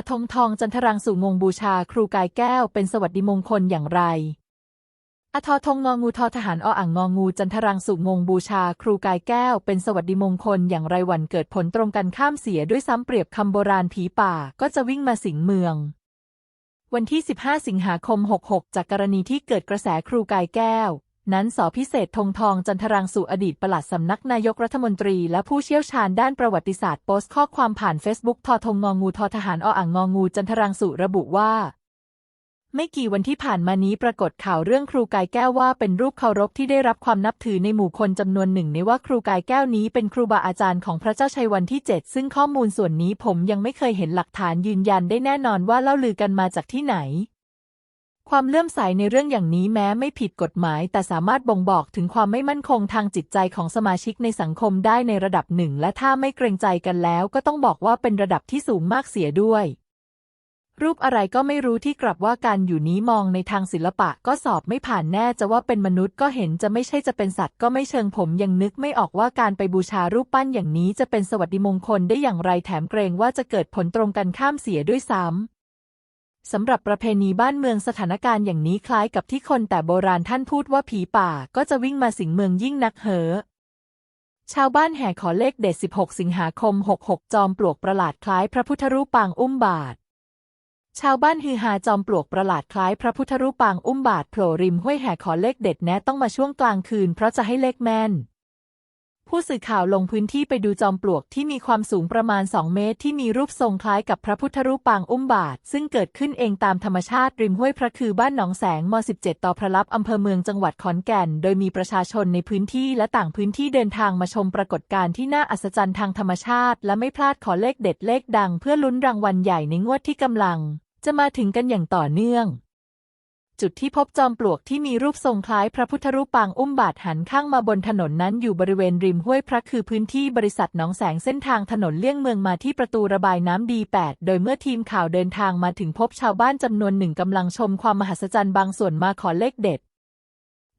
อาทงทองจันทรังสู่งงบูชาครูกายแก้วเป็นสวัสดิมงคลอย่างไร อทอทงงองูทอทหารออ่างงองูจันทรังสู่งงบูชาครูกายแก้วเป็นสวัสดิมงคลอย่างไรวันเกิดผลตรงกันข้ามเสียด้วยซ้ำเปรียบคำโบราณผีป่าก็จะวิ่งมาสิงเมือง วันที่ 15 สิงหาคม 66 จากกรณีที่เกิดกระแสครูกายแก้ว นั้นสอพิเศษธงทองจันทรังสู่อดีตปลัดสำนักนายกรัฐมนตรีและผู้เชี่ยวชาญด้านประวัติศาสตร์โพสต์ข้อความผ่านเฟซบุ๊กทอทงงองูทอทหารออ่างงองูจันทรังสู่ระบุว่า ไม่กี่วันที่ผ่านมานี้ปรากฏข่าวเรื่องครูกายแก้วว่าเป็นรูปเคารพที่ได้รับความนับถือในหมู่คนจำนวนหนึ่งในว่าครูกายแก้วนี้เป็นครูบาอาจารย์ของพระเจ้าชัยวันที่ 7 ซึ่งข้อมูลส่วนนี้ผมยังไม่เคยเห็นหลักฐานยืนยันได้แน่นอนว่าเล่าลือกันมาจากที่ไหน ความเลื่อมใสในเรื่องอย่างนี้แม้ไม่ผิดกฎหมาย แต่สามารถบ่งบอกถึงความไม่มั่นคงทางจิตใจของสมาชิกในสังคมได้ในระดับหนึ่ง และถ้าไม่เกรงใจกันแล้วก็ต้องบอกว่าเป็นระดับที่สูงมากเสียด้วย รูปอะไรก็ไม่รู้ที่กลับว่าการอยู่นี้มองในทางศิลปะก็สอบไม่ผ่านแน่จะว่าเป็นมนุษย์ก็เห็นจะไม่ใช่จะเป็นสัตว์ก็ไม่เชิงผมยังนึกไม่ออกว่าการไปบูชารูปปั้นอย่างนี้จะเป็นสวัสดิมงคลได้อย่างไรแถมเกรงว่าจะเกิดผลตรงกันข้ามเสียด้วยซ้ำ สำหรับประเพณีบ้านเมืองสถานการณ์อย่างนี้คล้ายกับที่คนแต่โบราณท่านพูดว่าผีป่าก็จะวิ่งมาสิงเมืองยิ่งนักเหอ ชาวบ้านแห่ขอเลขเด็ด 16 สิงหาคม 66 จอมปลวกประหลาดคล้ายพระพุทธรูปปางอุ้มบาท ชาวบ้านฮือฮาจอมปลวกประหลาดคล้ายพระพุทธรูปปางอุ้มบาทโผล่ริมห้วยแห่ขอเลขเด็ดแนะต้องมาช่วงกลางคืนเพราะจะให้เลขแม่น ผู้สื่อข่าวลงพื้นที่ไปดูจอมปลวกที่มีความสูงประมาณ 2 เมตร ที่มีรูปทรงคล้ายกับพระพุทธรูปปางอุ้มบาท ซึ่งเกิดขึ้นเองตามธรรมชาติริมห้วยพระคือบ้านหนองแสงม 17 ต่อพระลับอำเภอเมืองจังหวัดขอนแก่น โดยมีประชาชนในพื้นที่และต่างพื้นที่เดินทางมาชมปรากฏการณ์ที่น่าอัศจรรย์ทางธรรมชาติ และไม่พลาดขอเลขเด็ดเลขดัง เพื่อลุ้นรางวัลใหญ่ในงวดที่กำลัง จะมาถึงกันอย่างต่อเนื่อง จุดที่พบจอมปลวกที่มีรูปทรงคล้ายพระพุทธรูปปางอุ้มบาทหันข้างมาบนถนนนั้นอยู่บริเวณริมห้วยพระคือพื้นที่บริษัทหนองแสงเส้นทางถนนเลี่ยงเมืองมาที่ประตูระบายน้ำดี8โดยเมื่อทีมข่าวเดินทางมาถึงพบชาวบ้านจำนวนหนึ่งกำลังชมความมหัศจรรย์บางส่วนมาขอเลขเด็ด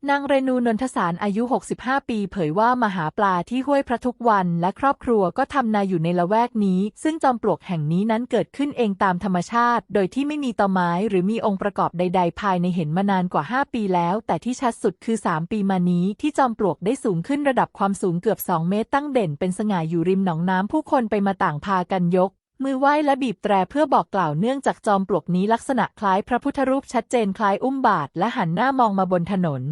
นางเรนูนนทสารอายุ 65 ปี เผยว่ามาหาปลาที่ห้วยพระทุกวัน และครอบครัวก็ทำนาอยู่ในละแวกนี้ ซึ่งจอมปลวกแห่งนี้นั้นเกิดขึ้นเองตามธรรมชาติ โดยที่ไม่มีตอไม้หรือมีองค์ประกอบใด ๆ ภายในเห็นมานานกว่า 5 ปีแล้ว แต่ที่ชัดสุดคือ 3 ปีมานี้ ที่จอมปลวกได้สูงขึ้นระดับความสูงเกือบ 2 เมตรตั้งเด่นเป็นสง่าอยู่ริมหนองน้ำผู้คนไปมาต่างพากันยกมือไหว้และบีบแตรเพื่อบอกกล่าวเนื่องจากจอมปลวกนี้ลักษณะคล้ายพระพุทธรูปชัดเจนคล้ายอุ้มบาทและหันหน้ามองมาบนถนน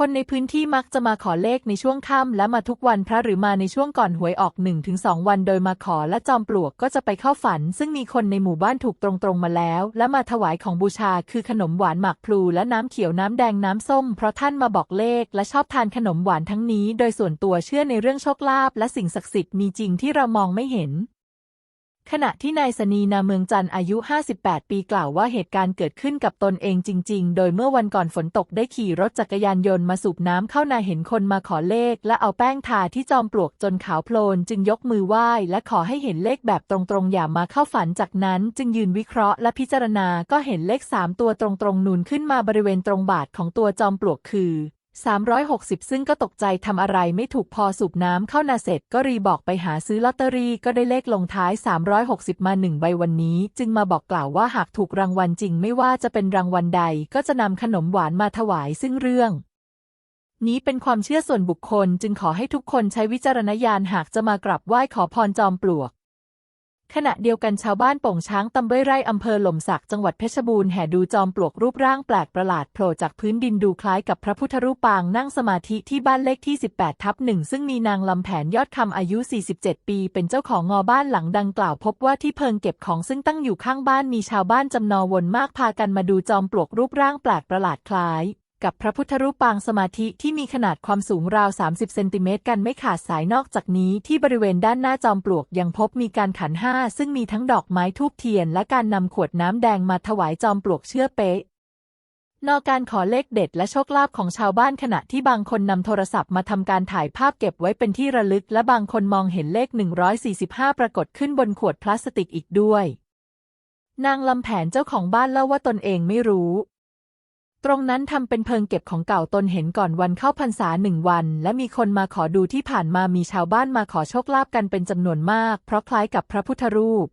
คนในพื้นที่มักจะมาขอเลขในช่วงค่ำและมาทุกวันพระหรือมาในช่วงก่อนหวยออก 1-2 วันโดยมาขอและจอมปลวกก็จะไปเข้าฝัน ซึ่งมีคนในหมู่บ้านถูกตรงๆมาแล้ว และมาถวายของบูชาคือขนมหวานหมากพลูและน้ำเขียวน้ำแดงน้ำส้ม เพราะท่านมาบอกเลขและชอบทานขนมหวานทั้งนี้ โดยส่วนตัวเชื่อในเรื่องโชคลาภและสิ่งศักดิ์สิทธิ์มีจริงที่เรามองไม่เห็น ขณะที่นายสนีนาเมืองจันทร์อายุ 58 ปีกล่าวว่าเหตุการณ์เกิดขึ้นกับตนเองจริง ๆ โดยเมื่อวันก่อนฝนตกได้ขี่รถจักรยานยนต์มาสูบน้ำเข้านาเห็นคนมาขอเลข และเอาแป้งทาที่จอมปลวกจนขาวโพลน จึงยกมือไหว้ และขอให้เห็นเลขแบบตรงๆ อย่ามาเข้าฝันจากนั้น จึงยืนวิเคราะห์และพิจารณาก็เห็นเลข 3 ตัวตรงๆนูนขึ้นมาบริเวณตรงบาทของตัวจอมปลวกคือ 360 ซึ่งก็ตกใจทำอะไรไม่ถูกพอสูบน้ำเข้านาเสร็จก็รีบอกไปหาซื้อลอตเตอรี่ก็ได้เลขลงท้าย 360 มาหนึ่งใบวันนี้ จึงมาบอกกล่าวว่าหากถูกรางวัลจริงไม่ว่าจะเป็นรางวัลใดก็จะนำขนมหวานมาถวายซึ่งเรื่อง นี้เป็นความเชื่อส่วนบุคคลจึงขอให้ทุกคนใช้วิจารณญาณหากจะมากราบไหว้ขอพรจอมปลวก ขณะเดียวกันชาวบ้านโป่งช้างตำบลไร่อำเภอหล่มสักจังหวัดเพชรบูรณ์แห่ดูจอมปลวกรูปร่างแปลกประหลาดโผล่จากพื้นดินดูคล้ายกับพระพุทธรูปปางนั่งสมาธิที่บ้านเลขที่ 18 ทับหนึ่งซึ่งมีนางลำแผนยอดคำอายุ 47 ปี เป็นเจ้าของงอบ้านหลังดังกล่าวพบว่าที่เพิงเก็บของซึ่งตั้งอยู่ข้างบ้านมีชาวบ้านจำนวนมากพากันมาดูจอมปลวกรูปร่างแปลกประหลาดคล้าย กับพระพุทธรูปปางสมาธิที่มีขนาดความสูงราว 30 เซนติเมตรกันไม่ขาดสายนอกจากนี้ที่บริเวณด้านหน้าจอมปลวกยังพบมีการขันห้า ซึ่งมีทั้งดอกไม้ทูบเทียน และการนำขวดน้ำแดงมาถวายจอมปลวกเชื่อเป๊ะนอกการขอเลขเด็ดและโชคลาภของชาวบ้านขณะที่บางคนนำโทรศัพท์มาทำการถ่ายภาพเก็บไว้เป็นที่ระลึก และบางคนมองเห็นเลข 145 ปรากฏขึ้นบนขวดพลาสติกอีกด้วย นางลำแผนเจ้าของบ้านเล่าว่าตนเองไม่รู้ ตรงนั้นทำเป็นเพิงเก็บของเก่าตนเห็นก่อนวันเข้าพรรษาหนึ่งวัน และมีคนมาขอดูที่ผ่านมามีชาวบ้านมาขอโชคลาภกันเป็นจำนวนมาก เพราะคล้ายกับพระพุทธรูป